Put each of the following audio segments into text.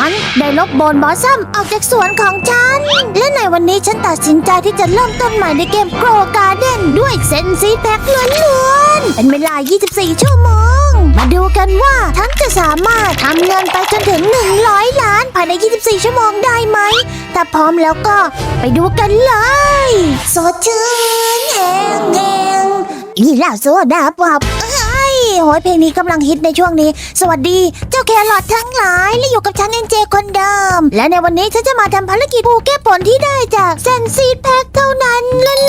ฉันได้ลบโบนบอสซัมออกจากสวนของฉัน และในวันนี้ฉันตัดสินใจที่จะเริ่มต้นใหม่ในเกมโกรการ์เด้นด้วยเซนซีแพ็คล้วนๆเป็นเวลา 24 ชั่วโมง มาดูกันว่าฉันจะสามารถทำเงินไปจนถึง 100 ล้านภายใน 24 ชั่วโมงได้ไหม ถ้าพร้อมแล้วก็ไปดูกันเลยสดชื่นแหงแหงอีล่าโซดาปอบเอ้ย โหยเพลงนี้กำลังฮิตในช่วงนี้ สวัสดีเจ้าแครอททั้งหลายและอยู่กับฉันเอ็นเจคนเดิม และในวันนี้ฉันจะมาทำภารกิจปูแก้ผลที่ได้จากเซนซีแพ็คเท่านั้น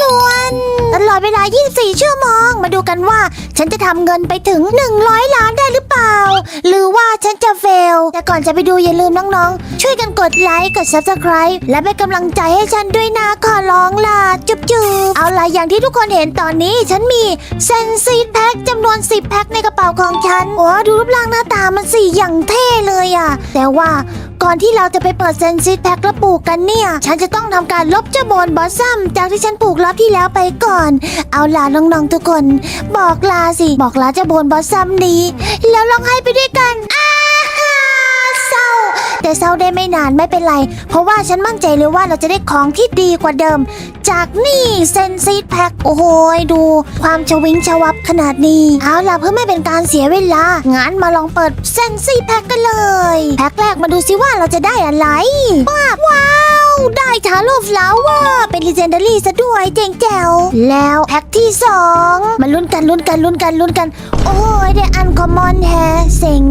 ล้วนๆตลอดเวลา 24 ชั่วโมง มาดูกันว่า ฉันจะทำเงินไปถึง 100 ล้านได้หรือ เปล่า หรือว่าฉันจะเฟล แต่ก่อนจะไปดูอย่าลืมน้องๆ ช่วยกันกดไลค์กด subscribe และเป็นกำลังใจให้ฉันด้วยนะขอร้องล่ะจุ๊บจุ๊บเอาล่ะอย่างที่ทุกคนเห็นตอนนี้ฉันมีเซนซีแพ็คจำนวน 10 แพ็คในกระเป๋าของฉันโอ้ดูรูปร่างหน้าตามันสิอย่างเท่เลยอะ แต่ว่าก่อนที่เราจะไปเปิดเซนซีดแพ็คแล้วปลูกกันเนี่ย ฉันจะต้องทำการลบเจ้าโบนบอสซัมจากที่ฉันปลูกรอบที่แล้วไปก่อน เอาล่ะน้องๆทุกคน บอกลาสิ บอกลาเจ้าโบนบอสซัมนี้ ลแล้วร้องไห้ไปด้วยกันอ้าฮ่าเศร้า แต่เศร้าได้ไม่นานไม่เป็นไร เพราะว่าฉันมั่นใจเลยว่าเราจะได้ของที่ดีกว่าเดิม จากนี่เซนซีดแพ็คโอ้โหดูความชวิงชวับขนาดนี้เอาล่ะเพื่อไม่เป็นการเสียเวลางั้นมาลองเปิดเซนซีแพ็คกันเลย แพ็คแรกมาดูซิว่าเราจะได้อะไรว้าวว้าวได้ทาโร่ฟลาวเวอร์เป็นลีเจนดารี่ซะด้วยเจ๋งแจ๋วแล้วแพ็คที่สองมาลุ้นกันลุ้นกันลุ้นกันลุ้นกัน โอ้ยได้อันคอมมอนแฮเซ็ง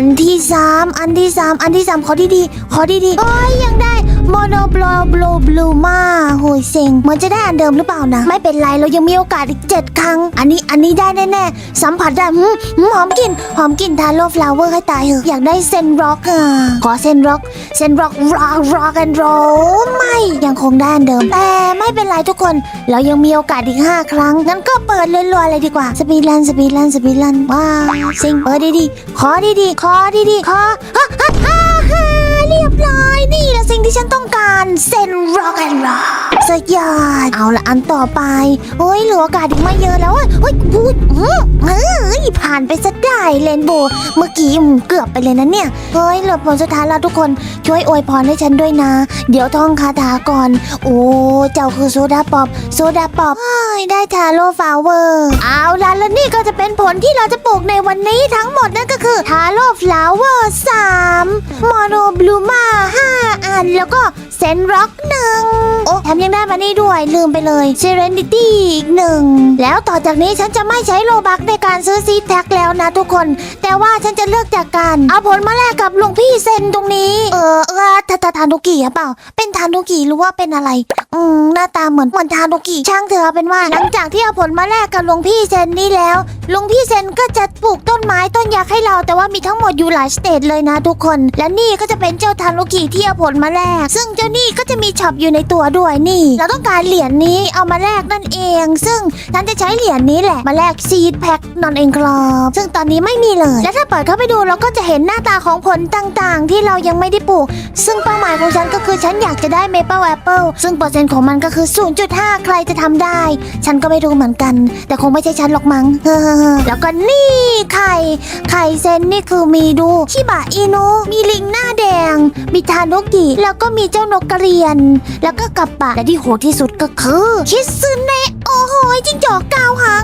อันที่สามอันที่สามอันที่สามขอดีๆขอดีๆโอ้ยยังได้ โมโนบลบลูบลูมาโหยเซ็งเหมือนจะได้อันเดิมหรือเปล่านะ ไม่เป็นไรเรายังมีโอกาสอีกเจ็ดครั้ง อันนี้อันนี้ได้แน่ๆ สัมผัสได้หืมหืมหอมกลิ่นหอมกลิ่นทาโร่ฟลาเวอร์ให้ตายเหอะอยากได้เซนร็อกอะขอเซนร็อกเซนร็อกร็อกร็อกแอนด์โรไม่ยังคงได้อันเดิม แต่ไม่เป็นไรทุกคน เรายังมีโอกาสอีก 5 ครั้งงั้นก็เปิดเลยรัวๆเลยดีกว่าสปีดลันสปีดลันสปีดลันว้าวซิงเปิดดีๆขอดีๆขอดีๆขอฮ่าฮ่าฮ่าฮ่าเรียบร้อยนี่ ดยอด เอาละอันต่อไปโอ้ยเหลือโอกาสอีกไม่เยอะแล้วอะเฮ้ยพูดอื้อเฮ้ยผ่านไปซะได้เลนโบว์เมื่อกี้เกือบไปเลยนะเนี่ยเฮ้ยเหลือผลสุดท้ายแล้วทุกคนช่วยอวยพรให้ฉันด้วยนะ เดี๋ยวท่องคาถาก่อน โอ้เจ้าคือโซดาป๊อปโซดาป๊อปเฮ้ยได้ทาโร่ฟลาเวอร์เอาละแล้วนี่ก็จะเป็นผลที่เราจะปลูกในวันนี้ทั้งหมดนั่นก็คือทาโร่ฟลาเวอร์สามมอโนบลูมาห้าอันแล้วก็เซนร็อกหนึ่งโอ้แถมยังได้มานี่ด้วยลืมไปเลยเซเรนดิตี้อีกหนึ่ง แล้วต่อจากนี้ฉันจะไม่ใช้โลบักในการซื้อซีแท็กแล้วนะทุกคน แต่ว่าฉันจะเลือกจากการเอาผลมาแลกกับหลวงพี่เซนตรงนี้ เออเออทาทาทานุกิหรือเปล่า เป็นทานุกิหรือว่าเป็นอะไร อืมหน้าตาเหมือนเหมือนทานุกิช่างเถอะเอาเป็นว่า หลังจากที่เอาผลมาแลกกับหลวงพี่เซนนี่แล้วหลวงพี่เซนก็จะปลูกต้นไม้ต้นยักษ์ให้เรา แต่ว่ามีทั้งหมดอยู่หลายสเตจเลยนะทุกคน และนี่ก็จะเป็นเจ้าทานุกิที่เอาผลมาแลกซึ่งเจ้านี่ก็จะมีช็อปอยู่ในตัวด้วยนี่เราต้องการเหรียญนี้เอามาแลกนั่นเอง ซึ่งฉันจะใช้เหรียญนี้แหละมาแลกซีดแพ็คนอนเองครับซึ่งตอนนี้ไม่มีเลย และถ้าเปิดเข้าไปดูเราก็จะเห็นหน้าตาของผลต่างๆ ที่เรายังไม่ได้ปลูก ซึ่งเป้าหมายของฉันก็คือฉันอยากจะได้เมเปิลแอปเปิลซึ่งเปอร์เซ็นต์ของมันก็คือ 0.5 ใครจะทำได้ ฉันก็ไม่รู้เหมือนกัน แต่คงไม่ใช่ฉันหรอกมั้งเฮ้อแล้วก็นี่ไข่ไข่เซนนี่คือมีดูชิบะอินุมีลิงหน้าแดงมีทานุกิแล้วก็มีเจ้านกกระเรียน แล้วก็กับปะและที่โหดที่สุดก็คือ คิซึเนะโอ้โหจิ้งจอกเก้าหาง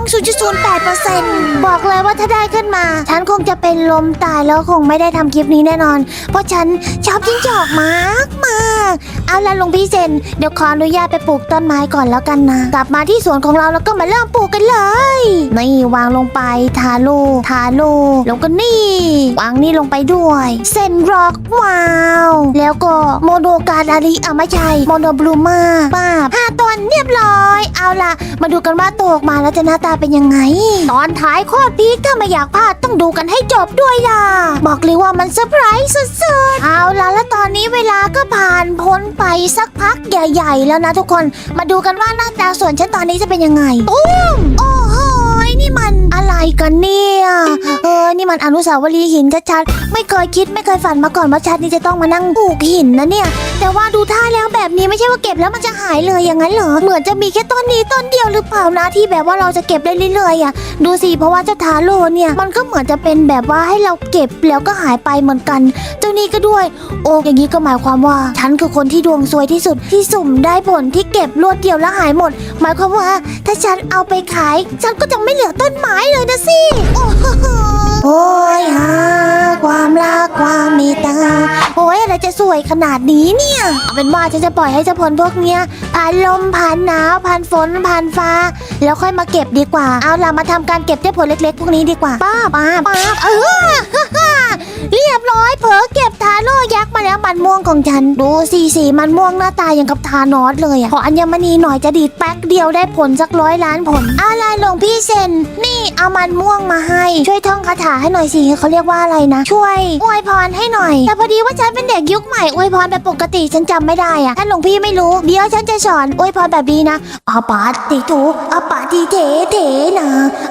0.08%บอกเลยว่าถ้าได้ขึ้นมา ฉันคงจะเป็นลมตายแล้วคงไม่ได้ทำคลิปนี้แน่นอน เพราะฉันชอบจิ้งจอกมากมากเอาละลุงพี่เซนเดี๋ยวขออนุญาตไปปลูกต้นไม้ก่อนแล้วกันนะ กลับมาที่สวนของเราแล้วก็มาเริ่มปลูกกันเลย นี่วางลงไปทาโลทาโลแล้วก็นี่ วางนี่ลงไปด้วยเซนร็อกว้าว แล้วก็โมโนการาริอะไม่ใช่โมโนบลูมาป้าบห้าต้นเรียบร้อย เอาล่ะ มาดูกันว่าโตออกมาแล้วจะหน้าตาเป็นยังไง ตอนท้ายโคตรพีคถ้าไม่อยากพลาดต้องดูกันให้จบด้วยล่ะ บอกเลยว่ามันเซอร์ไพรส์สุดๆ เอาล่ะแล้วตอนนี้เวลาก็ผ่านพ้นไปสักพักใหญ่ๆ แล้วนะทุกคน มาดูกันว่าหน้าตาส่วนฉันตอนนี้จะเป็นยังไงตุ้มโอ้โหนี่มัน อะไรกันเนี่ยเออนี่มันอนุสาวรีย์หินชัดๆไม่เคยคิดไม่เคยฝันมาก่อนว่าชัดนี่จะต้องมานั่งปลูกหินนะเนี่ย แต่ว่าดูท่าแล้วแบบนี้ไม่ใช่ว่าเก็บแล้วมันจะหายเลยอย่างนั้นเหรอเหมือนจะมีแค่ต้นนี้ต้นเดียวหรือเปล่านะที่แบบว่าเราจะเก็บได้เรื่อยๆอะดูสิเพราะว่าเจ้าทาโร่เนี่ยมันก็เหมือนจะเป็นแบบว่าให้เราเก็บแล้วก็หายไปเหมือนกัน เจ้านี่ก็ด้วย โอ้อย่างนี้ก็หมายความว่าฉันคือคนที่ดวงซวยที่สุดที่สุ่มได้ผลที่เก็บรวดเดียวแล้วหายหมด หมายความว่า ถ้าฉันเอาไปขาย ฉันก็จะไม่เหลือต้นไม้เลยนะสิ โอ้โห โอ้ยหาความรักความเมตตาโอ้ยอะไรจะสวยขนาดนี้เนี่ยเอาเป็นว่าฉันจะปล่อยให้เจ้าผลพวกเนี้ยผ่านลมผ่านหนาวผ่านฝนผ่านฟ้า แล้วค่อยมาเก็บดีกว่า เอาล่ะมาทำการเก็บเจ้าผลเล็กๆ พวกนี้ดีกว่าป้าป้าป้าเออเรียบร้อยเผลอเก็บทาโร่ยักษ์มาแล้วมันม่วงของฉันดูสีสีมันม่วงหน้าตาอย่างกับทานอสเลยอะขออัญมณีหน่อยจะดีดแป๊กเดียวได้ผลสักร้อยล้านผลอะไรหลวงพี่เซนนี่เอามันม่วงมาให้ ช่วยท่องคาถาให้หน่อยสิเขาเรียกว่าอะไรนะ ช่วยอวยพรให้หน่อย แต่พอดีว่าฉันเป็นเด็กยุคใหม่อวยพรแบบปกติฉันจำไม่ได้อะถ้าหลวงพี่ไม่รู้เดี๋ยวฉันจะสอนอวยพรแบบนี้นะอาปาติโตอาปาติเทเทนะ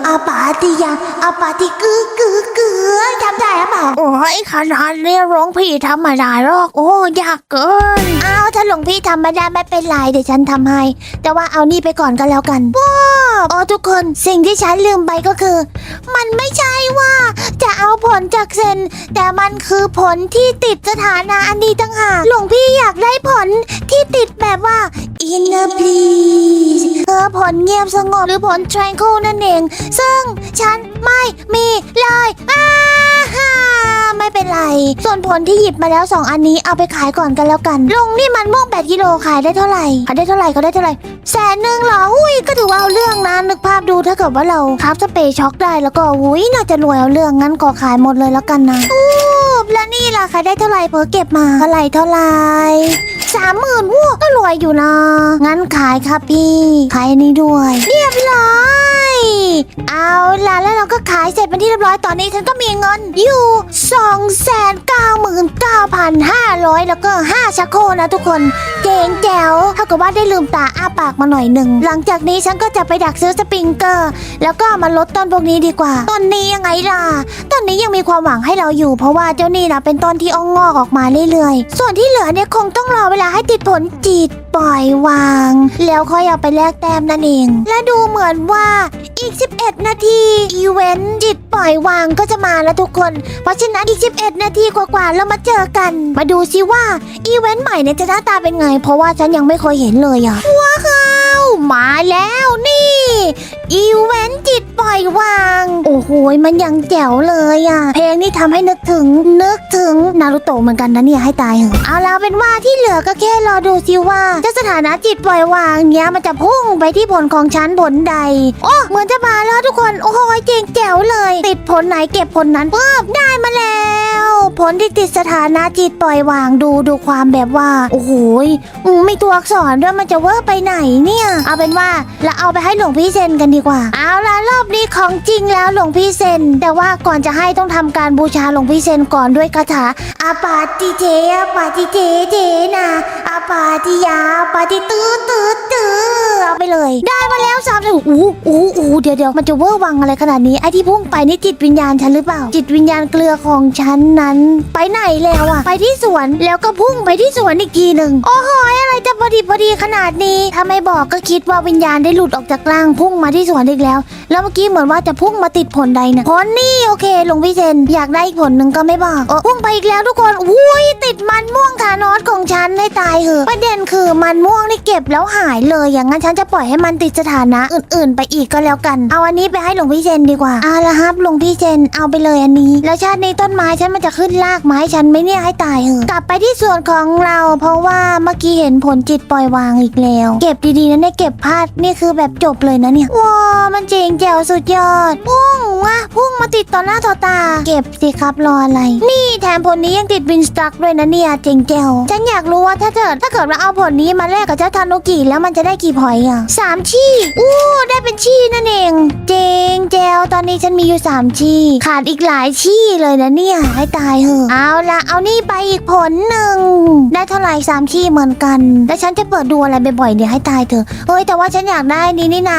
อาปาติยังอาปาติกือกือกือจำได้หรือเปล่าโอ้ยขนาดเรียกหลวงพี่ธรรมดาหรอกโอ้ยากเกินเอาถ้าหลวงพี่ทำไม่ได้ไม่เป็นไรเดี๋ยวฉันทำให้แต่ว่าเอานี่ไปก่อนก็แล้วกันว้าวโอ้ทุกคนสิ่งที่ฉันลืมไปก็คือ มันไม่ใช่ว่าจะเอาผลจากเซน แต่มันคือผลที่ติดสถานะอันดีต่างหากหลวงพี่อยากได้ผลที่ติดแบบว่า inner peace ออผลเงียบสงบหรือผล tranquil นั่นเอง ซึ่งฉันไม่มีเลยอ้าฮ่าไม่เป็นไร ส่วนผลที่หยิบมาแล้ว 2 อันนี้เอาไปขายก่อนกันแล้วกัน ลุงนี่มันม่วง8กิโลขายได้เท่าไหร่ขายได้เท่าไหร่เขาได้เท่าไหร่แสนหนึ่งเหรออุ้ยก็ถือว่าเอาเรื่องนะนึกภาพดูถ้าเกิดว่าเราครับสเปรย์ช็อกได้แล้วก็อุ้ยน่าจะรวยเอาเรื่องงั้นก็ขายหมดเลยแล้วกันนะอู้แล้วนี่ล่ะขายได้เท่าไหร่เพอเก็บมาเท่าไหร่เท่าไหร่สามหมื่นวู้ก็รวยอยู่นะ งั้นขายครับพี่ขายอันนี้ด้วยเรียบร้อยเอาล่ะแล้วเราก็ขายเสร็จเป็นที่เรียบร้อยตอนนี้ฉันก็มีเงินอยู่2 9 9 5 0 0 แล้วก็ 5ชักโครกนะทุกคนเจ๋งแจ๋วเท่ากับว่าได้ลืมตาอ้าปากมาหน่อยหนึ่งหลังจากนี้ฉันก็จะไปดักซื้อสปริงเกอร์ แล้วก็มาลดต้นพวกนี้ดีกว่า ต้นนี้ยังไงล่ะต้นนี้ยังมีความหวังให้เราอยู่ เพราะว่าเจ้านี่นะเป็นต้นที่อ่องงอกออกมาเรื่อยๆ ส่วนที่เหลือเนี่ยคงต้องรอเวลาให้ติดผลจีด ปล่อยวาง แล้วค่อยเอาไปแลกแต้มนั่นเอง และดูเหมือนว่าอีก 11 นาที อีเวนต์จิต ปล่อยวางก็จะมาแล้วทุกคน เพราะฉะนั้นอีก 11 นาทีกว่าๆเรามาเจอกัน มาดูซิว่าอีเวนต์ใหม่เนี่ยจะหน้าตาเป็นไง เพราะว่าฉันยังไม่เคยเห็นเลยอะว้าวมาแล้วนี่ อีเวนต์จิตปล่อยวาง โอ้โหมันยังแจ๋วเลยอะเพลงนี้ทำให้นึกถึงนึกถึงนารูโตะเหมือนกันนะเนี่ยให้ตายเหอะเอาแล้วเป็นว่าที่เหลือก็แค่รอดูซิว่าเจ้าสถานะจิตปล่อยวางเนี้ยมันจะพุ่งไปที่ผลของฉันผลใด โอ้เหมือนจะมาแล้วทุกคน โอ้โหเจ๋งแจ๋วเลยติดผลไหนเก็บผลนั้นปุ๊บได้มาแล้ว ลที่ติดสถานะจิตปล่อยวางดูดูความแบบว่า โอ้โหอืมมีตัวอักษรด้วยมันจะเวอร์ไปไหนเนี่ย เอาเป็นว่าเราเอาไปให้หลวงพี่เซนกันดีกว่า เอาละรอบนี้ของจริงแล้วหลวงพี่เซน แต่ว่าก่อนจะให้ต้องทำการบูชาหลวงพี่เซนก่อนด้วยคาถาอาปาติเจอาปาติเจเจนะอาปาติยาอาปาติตื้อตื้อตื้อเอาไปเลย ได้มาแล้วสามสิบอู้อู้อู้เดี๋ยวเดี๋ยวมันจะเวอร์วังอะไรขนาดนี้ไอ้ที่พุ่งไปนี่จิตวิญญาณฉันหรือเปล่า จิตวิญญาณเกลือของฉันนั้นไปไหนแล้วอะไปที่สวนแล้วก็พุ่งไปที่สวนอีกทีหนึ่งโอ้โหอะไรจะพอดีพอดีขนาดนี้ถ้าไม่บอกก็คิดว่าวิญญาณได้หลุดออกจากร่างพุ่งมาที่สวนอีกแล้ว แล้วเมื่อกี้เหมือนว่าจะพุ่งมาติดผลใดนะผลนี่โอเคหลวงพี่เซนอยากได้อีกผลหนึ่งก็ไม่บอกอพุ่งไปอีกแล้วทุกคนอุ้ยติดมันม่วงทานอสของฉันให้ตายเหอะประเด็นคือมันม่วงนี่เก็บแล้วหายเลยอย่างนั้นฉันจะปล่อยให้มันติดสถานะอื่น ๆ ไปอีกก็แล้วกัน เอาอันนี้ไปให้หลวงพี่เซนดีกว่าเอาละครับหลวงพี่เซนเอาไปเลยอันนี้ แล้วชาตินี้ต้นไม้ฉันมันจะขึ้นรากไม้ฉันไหม่เนี่ยให้ตายเหอะกลับไปที่ส่วนของเราเพราะว่าเมื่อกี้เห็นผลจิตปล่อยวางอีกแล้ว เก็บดีๆนะเนี่ยเก็บพลาดนี่คือแบบจบเลยนะเนี่ยว้ามันเจ๋งแจ๋วสุดยอดพุ่งอะพุ่งมาติดต่อหน้าต่อตา เก็บสิครับรออะไร นี่แถมผลนี้ยังติดวินสตักด้วยนะเนี่ยเจ๋งแจ๋วฉันอยากรู้ว่าถ้าเกิดถ้าเกิดเราเอาผลนี้มาแลกกับเจ้าทานุกิแล้วมันจะได้กี่พอยอะสามชี่อู้ได้เป็นชีนั่นเอง เจ๋งแจ๋วตอนนี้ฉันมีอยู่สามชีขาดอีกหลายชีเลยนะเนี่ยให้ตายเหอะเอาละเอานี่ไปอีกผลหนึ่ง ได้เท่าไหร่สามชี่เหมือนกัน แล้วฉันจะเปิดดูอะไรบ่อยๆเดี๋ยวให้ตายเถอะเฮ้ยแต่ว่าฉันอยากได้นี่นี่นา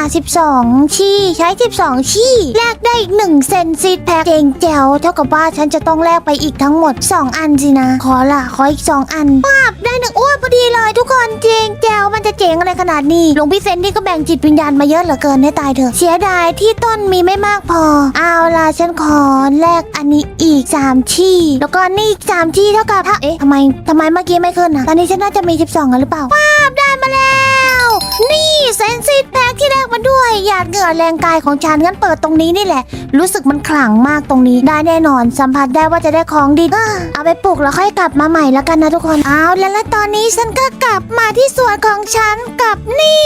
12 ชี่ใช้ 12 ชี่แลกได้อีก1เซนซีดแพ็คเจงแจวเท่ากับว่าฉันจะต้องแลกไปอีกทั้งหมด 2 อันสินะ ขอละขออีก 2 อันป้าบได้หนึ่งอ้วนพอดีเลยทุกคนเจงแจวมันจะเจ๋งอะไรขนาดนี้หลวงพี่เซนนี่ก็แบ่งจิตวิญญาณมาเยอะเหลือเกินให้ตายเถอะเสียดายที่ต้นมีไม่มากพอ เอาล่ะฉันขอแลกอันนี้อีก 3 ชี่แล้วก็นี่อีก3ชี่เท่ากับถ้าเอ๊ะทำไมทำไมเมื่อกี้ไม่ขึ้นนะตอนนี้ฉันน่าจะมี 12กันหรือเปล่าป้าบได้มาแล้ว นี่เซนซิตแพ็คที่แรกมาด้วยหยาดเหงื่อแรงกายของฉันงั้นเปิดตรงนี้นี่แหละ รู้สึกมันขลังมากตรงนี้ ได้แน่นอน สัมผัสได้ว่าจะได้ของดีอะเอาไปปลูกแล้วค่อยกลับมาใหม่แล้วกันนะทุกคนเอาแล้วแล้วตอนนี้ฉันก็กลับมาที่สวนของฉันกับนี่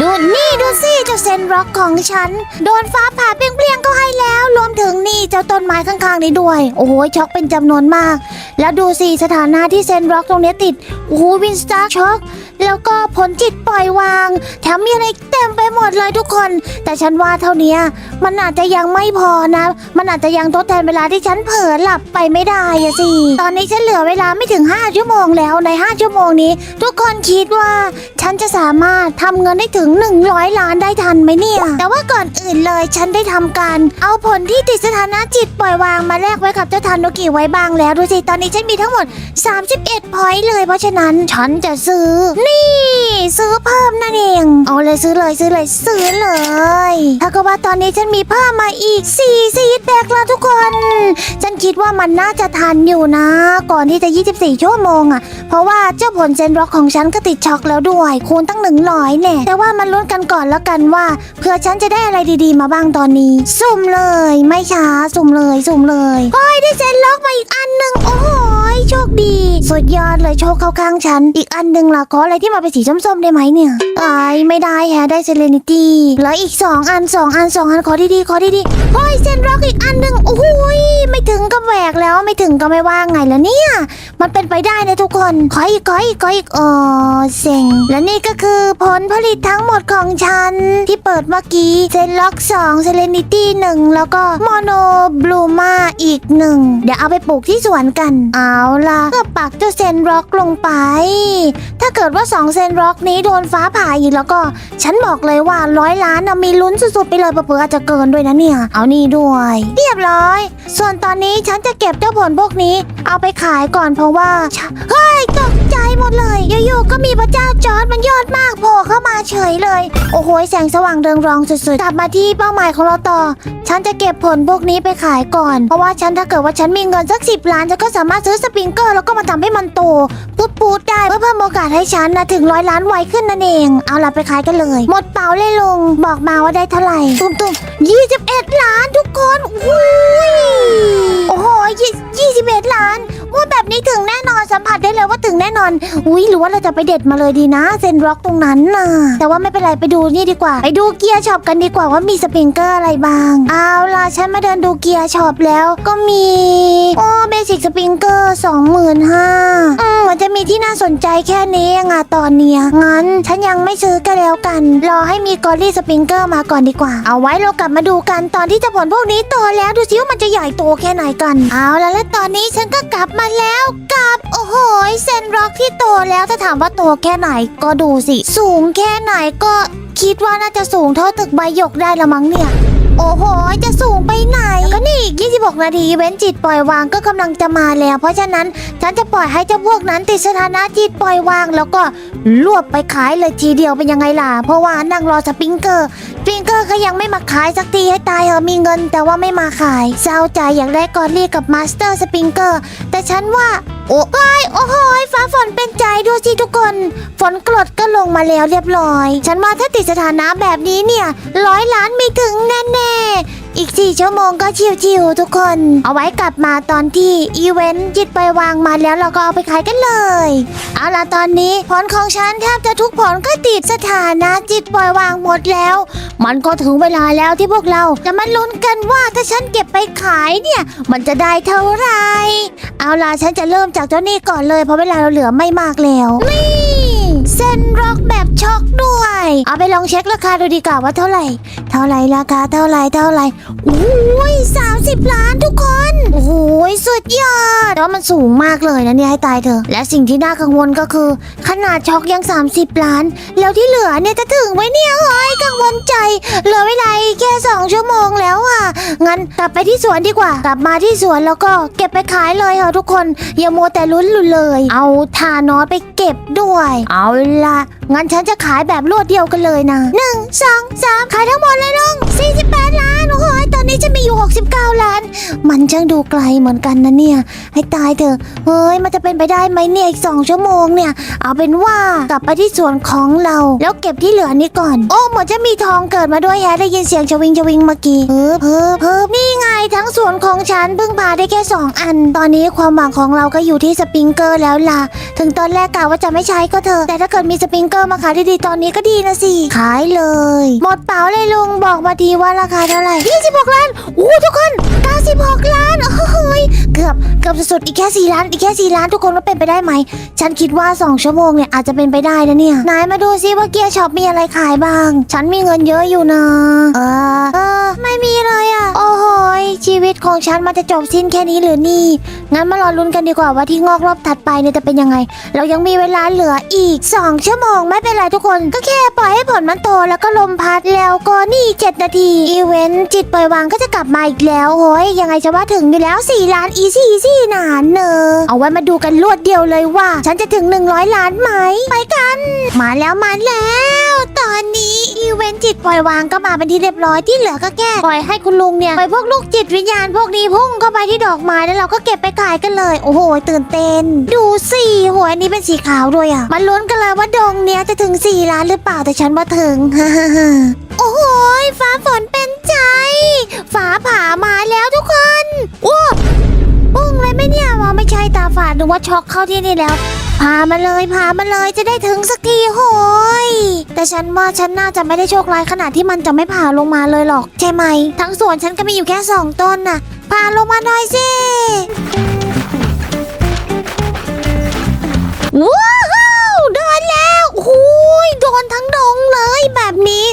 ดูนี่ดูสิเจ้าเซนร็อกของฉัน โดนฟ้าผ่าเปรี้ยงๆก็ให้แล้ว รวมถึงนี่เจ้าต้นไม้ข้างๆนี้ด้วย โอ้โหช็อกเป็นจำนวนมาก แล้วดูสิสถานะที่เซนร็อกตรงนี้ติดโอ้โหวินสตาร์ช็อก แล้วก็ผลจิตปล่อยวางแถมมีอะไรเต็มไปหมดเลยทุกคน แต่ฉันว่าเท่านี้มันอาจจะยังไม่พอนะ มันอาจจะยังทดแทนเวลาที่ฉันเผลอหลับไปไม่ได้อะสิ ตอนนี้ฉันเหลือเวลาไม่ถึง 5 ชั่วโมงแล้วใน 5 ชั่วโมงนี้ ทุกคนคิดว่าฉันจะสามารถทำเงินได้ถึง 100 ล้านได้ทันไหมเนี่ย แต่ว่าก่อนอื่นเลยฉันได้ทำการ เอาผลที่ติดสถานะจิตปล่อยวางมาแลกไว้กับเจ้าทานโนกิไว้บ้างแล้วดูสิตอนนี้ฉันมีทั้งหมด 31พอยต์เลย เพราะฉะนั้นฉันจะซื้อนี่ ซื้อเพิ่มนั่นเอง เอาเลยซื้อเลยซื้อเลยซื้อเลยถ้าก็ว่าตอนนี้ฉันมีเพิ่มมาอีก4ซีดแบกแล้วทุกคน ฉันคิดว่ามันน่าจะทันอยู่นะ ก่อนที่จะ 24 ชั่วโมงอะ่ะ เพราะว่าเจ้าผลเซนร็อกของฉันก็ติดช็อกแล้วด้วย คูณตั้งหนึ่งร้อยแน่แต่ว่ามันลุ้นกันก่อนแล้วกันว่าเผื่อฉันจะได้อะไรดีๆ มาบ้างตอนนี้ สุ่มเลย ไม่ช้าสุ่มเลย สุ่มเลยเฮ้ยได้เซนล็อกมาอีกอันหนึ่งโอ้โห โชคดี สุดยอดเลยโชคเข้าข้างฉัน อีกอันหนึ่งล่ะขออะไรที่มาเป็นสีส้มๆได้ไหมเนี่ยไอ้ไม่ได้แฮะได้เซเลนิตี้แล้วอีกสองอันสองอันสองอันขอดีๆขอดีๆเฮ้ยเซนร็อกอีกอันหนึ่งโอ้โหยไม่ถึงก็แหวกแล้วไม่ถึงก็ไม่ว่าไงแล้วเนี่ย มันเป็นไปได้นะทุกคนขออีกขออีกขออีกอ๋อเซ็งและนี่ก็คือผลผลิตทั้งหมดของฉัน ที่เปิดเมื่อกี้เซนล็อก2เซเลนิตี้1แล้วก็โมโนบลูมาอีกหนึ่งเดี๋ยวเอาไปปลูกที่สวนกันเอาล่ะก็ปักเจ้าเซนร็อกลงไป ถ้าเกิดว่าสองเซนร็อกนี้โดนฟ้าผ่าอีกแล้วก็ ฉันบอกเลยว่าร้อยล้านนะมีลุ้นสุดๆไปเลยเผื่ออาจจะเกินด้วยนะเนี่ย เอานี่ด้วย เรียบร้อย ส่วนตอนนี้ฉันจะเก็บเจ้าผลพวกนี้ เอาไปขายก่อนเพราะว่าเฮ้ยก็ หมดเลยอยู่ๆก็มีพระเจ้าจอร์ดมันยอดมากโผล่เข้ามาเฉยเลย โอ้โหแสงสว่างเรืองรองสุดๆกลับมาที่เป้าหมายของเราต่อ ฉันจะเก็บผลพวกนี้ไปขายก่อน เพราะว่าฉันถ้าเกิดว่าฉันมีเงินสักสิบล้านฉันก็สามารถซื้อสปริงเกอร์แล้วก็มาทำให้มันโตปุ๊บ พูดได้เพื่อเพิ่มโอกาสให้ฉันนะถึงร้อยล้านไวขึ้นนั่นเอง เอาละไปขายกันเลย หมดเป๋าเลยลุงบอกมาว่าได้เท่าไหร่ตุ้มตุ้มยี่สิบเอ็ดล้านทุกคนอุ้ยโอ้โหยี่สิบเอ็ดล้านว่าแบบนี้ถึงแน่นอนสัมผัสได้เลยว่าถึงแน่นอน อุ้ยหรือว่าเราจะไปเด็ดมาเลยดีนะเซนร็อกตรงนั้นน่ะ แต่ว่าไม่เป็นไรไปดูนี่ดีกว่า ไปดูเกียร์ช็อปกันดีกว่าว่ามีสปริงเกอร์อะไรบ้าง เอาล่ะฉันมาเดินดูเกียร์ช็อปแล้วก็มี โอ้เบสิกสปริงเกอร์สองหมื่นห้าอืมมันจะมีที่น่าสนใจแค่นี้เองอะตอนเนี้ยงั้น ฉันยังไม่ซื้อก็แล้วกัน รอให้มีกอรี่สปริงเกอร์มาก่อนดีกว่า เอาไว้เรากลับมาดูกันตอนที่เจะผลพวกนี้โตแล้วดูซิว่ามันจะใหญ่โตแค่ไหนกัน เอาแล้วและตอนนี้ฉันก็กลับมาแล้วกับโอ้โหเซนร็อกที่โตแล้วถ้าถามว่าโตแค่ไหนก็ดูสิ สูงแค่ไหนก็คิดว่าน่าจะสูงเท่าตึกใบหยกได้ละมั้งเนี่ย โอ้โห จะสูงไปไหน ก็นี่อีก 26 นาทีเว้นจิตปล่อยวางก็กำลังจะมาแล้ว เพราะฉะนั้นฉันจะปล่อยให้เจ้าพวกนั้นติดสถานะจิตปล่อยวาง แล้วก็รวบไปขายเลยทีเดียวเป็นยังไงล่ะ เพราะว่านั่งรอสปริงเกอร์ สปริงเกอร์ก็ยังไม่มาขายสักทีให้ตายเหอะมีเงิน แต่ว่าไม่มาขายเศร้าใจอยากได้กอรี่กับมาสเตอร์สปริงเกอร์แต่ฉันว่าโอ้ยโอ้โหยฟ้าฝนเป็นใจดูสิทุกคน ฝนกรดก็ลงมาแล้วเรียบร้อย ฉันว่าถ้าติดสถานะแบบนี้เนี่ยร้อยล้านไม่ถึงแน่ๆ อีกสี่ชั่วโมงก็ชิวๆทุกคน เอาไว้กลับมาตอนที่อีเวนต์จิตไปวางมาแล้วเราก็เอาไปขายกันเลย เอาล่ะตอนนี้ผลของฉันแทบจะทุกผลก็ติดสถานะจิตปล่อยวางหมดแล้ว มันก็ถึงเวลาแล้วที่พวกเราจะมาลุ้นกันว่าถ้าฉันเก็บไปขายเนี่ย มันจะได้เท่าไหร่เอาล่ะฉันจะเริ่มจากเจ้านี่ก่อนเลยเพราะเวลาเราเหลือไม่มากแล้วนี่เส้นร็อกแบบ ช็อกด้วย เอาไปลองเช็คราคาดูดีกว่าว่าเท่าไหร่ เท่าไหร่ราคาเท่าไหร่เท่าไหร่โอ้ยสามสิบล้านทุกคน โอ้โหสุดยอดแต่ว่ามันสูงมากเลยนะเนี่ยให้ตายเถอะ และสิ่งที่น่ากังวลก็คือ ขนาดช็อกยัง 30 ล้าน แล้วที่เหลือเนี่ยจะถึงไหมเนี่ยเฮ้ยกังวลใจ เหลือเวลาแค่สองชั่วโมงแล้วอะ งั้นกลับไปที่สวนดีกว่า กลับมาที่สวนแล้วก็เก็บไปขายเลยค่ะทุกคน อย่ามัวแต่ลุ้นลุเลย เอาทานอสไปเก็บด้วย เอาละงั้นฉันจะขายแบบรวดเดียวกันเลยนะหนึ่งสองสามขายทั้งหมดเลยลุง48 ล้าน โอ้โหตอนนี้จะมีอยู่ 69 ล้าน มันช่างดูไกลเหมือนกันนะเนี่ย ให้ตายเถอะ เฮ้ย มันจะเป็นไปได้ไหมเนี่ย อีกสองชั่วโมงเนี่ย เอาเป็นว่ากลับไปที่สวนของเรา แล้วเก็บที่เหลือนี้ก่อน โอ้หมือนจะมีทองเกิดมาด้วยแฮะได้ยินเสียงชวิงชวิงเมื่อกี้เพิ่เพิ่เพิ่นี่ไงทั้งสวนของฉันเพิ่งพาได้แค่สองอัน ตอนนี้ความหวังของเราก็อยู่ที่สปริงเกอร์แล้วล่ะ ถึงตอนแรกกะว่าจะไม่ใช้ก็เถอะ แต่ถ้าเกิดมีสปริงเกอร์มาขายดีๆตอนนี้ก็ดีนะสิ ขายเลย หมดเป๋าเลยลุงบอกมาทีว่าราคาเท่าไหร่26ล้านโอ้ทุกคน 96 ล้านโอ้ยเกือบเกือบสุดๆอีกแค่ 4 ล้าน อีกแค่ 4 ล้านทุกคนว่าเป็นไปได้ไหม ฉันคิดว่า 2 ชั่วโมงเนี่ยอาจจะเป็นไปได้นะเนี่ยนายมาดูซิว่าเกียร์ช็อปมีอะไรขายบ้าง ฉันมีเงินเยอะอยู่นะ เออเออไม่มีเลยอะ โอ้โหยชีวิตของฉันมันจะจบสิ้นแค่นี้หรือนี่ งั้นมารอลุ้นกันดีกว่าว่าที่งอกรอบถัดไปเนี่ยจะเป็นยังไง เรายังมีเวลาเหลืออีก 2 ชั่วโมงไม่เป็นไรทุกคน ก็แค่ปล่อยให้ผลมันโตแล้วก็ลมพัดแล้วก็นี่ 7 นาที อีเวนต์จิตปล่อยวางก็จะกลับมาอีกแล้วโฮ้ยยังไงจะว่าถึงอยู่แล้ว 4 ล้านอีซี่ซี่นานเนอะเอาไว้มาดูกันรวดเดียวเลยว่า ฉันจะถึง 100 ล้านไหม ไปกัน มาแล้วมาแล้ว ตอนนี้อีเวนต์จิตปล่อยวางก็มาเป็นที่เรียบร้อยที่เหลือก็แค่ปล่อยให้คุณลุงเนี่ย ไปพวกลูกจิตวิญญาณพวกนี้พุ่งเข้าไปที่ดอกไม้แล้วเราก็เก็บไปขายกันเลย โอ้โห ตื่นเต้น ดูสิหัวอันนี้เป็นสีขาวด้วยอะมาลุ้นกันเลยว่าดงเนี้ยจะถึง 4 ล้านหรือเปล่าแต่ฉันว่าถึง โอ้โหฟ้าฝนเป็นใจ ฟ้าผ่ามาแล้วทุกคนว้าปุ้งเลยไหมเนี่ยว่าไม่ใช่ตาฝาดหรือว่าช็อกเข้าที่นี่แล้ว พามาเลยพามาเลยจะได้ถึงสักทีโหยแต่ฉันว่าฉันน่าจะไม่ได้โชคร้ายขนาดที่มันจะไม่ผ่าลงมาเลยหรอก ใช่ไหม ทั้งสวนฉันก็มีอยู่แค่สองต้นน่ะผ่าลงมาหน่อยสิว้าวโดนแล้วโอ้ยโด นทั้งดงเลยแบบนี้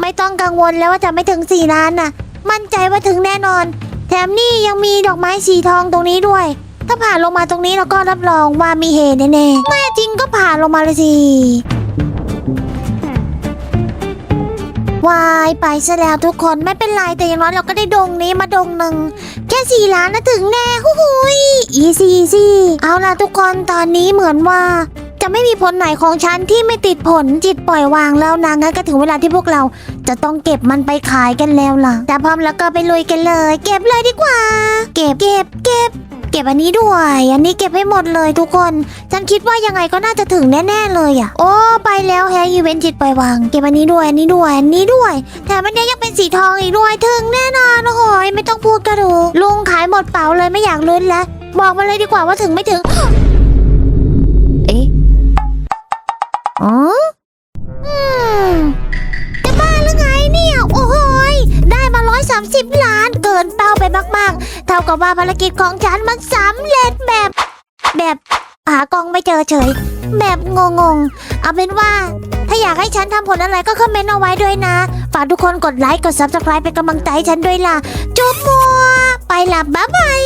ไม่ต้องกังวลแล้วว่าจะไม่ถึงสี่ล้านน่ะ มั่นใจว่าถึงแน่นอน แถมนี่ยังมีดอกไม้สีทองตรงนี้ด้วย ถ้าผ่านลงมาตรงนี้เราก็รับรองว่ามีเฮแน่ๆแน่จริงก็ผ่านลงมาเลยสิวายไปซะแล้วทุกคนไม่เป็นไรแต่อย่างน้อยเราก็ได้ดงนี้มาดงหนึ่งแค่สี่ล้านนะถึงแน่ฮู้หุยอีซีซีเอาล่ะทุกคนตอนนี้เหมือนว่า จะไม่มีผลไหนของฉันที่ไม่ติดผลจิตปล่อยวางแล้วนะงั้นก็ถึงเวลาที่พวกเรา จะต้องเก็บมันไปขายกันแล้วล่ะ แต่พร้อมแล้วก็ไปลุยกันเลย เก็บเลยดีกว่า เก็บเก็บเก็บเก็บอันนี้ด้วย อันนี้เก็บให้หมดเลยทุกคน ฉันคิดว่ายังไงก็น่าจะถึงแน่ ๆ เลยอะ โอ้ไปแล้วแฮอีเวนต์จิตปล่อยวาง เก็บอันนี้ด้วย อันนี้ด้วย อันนี้ด้วย แถมอันนี้ยังเป็นสีทองอีกด้วย ถึงแน่นอนโอ้โหยไม่ต้องพูดก็รู้ลุงขายหมดเป๋าเลยไม่อยากลุ้นแล้ว บอกมาเลยดีกว่าว่าถึงไม่ถึง อืมจะบ้าหรือไงเนี่ย โอ้โหยได้มา 130 ล้านเกินเป้าไปมาก ๆ เท่ากับว่าภารกิจของฉันมันสำเร็จแบบ แบบหากองไม่เจอเฉย แบบงงๆ เอาเป็นว่า ถ้าอยากให้ฉันทำผลอะไรก็คอมเมนต์เอาไว้ด้วยนะ ฝากทุกคนกดไลค์ กด subscribe เป็นกำลังใจให้ฉันด้วยล่ะ จุ๊บมัว ไปละบ๊ายบาย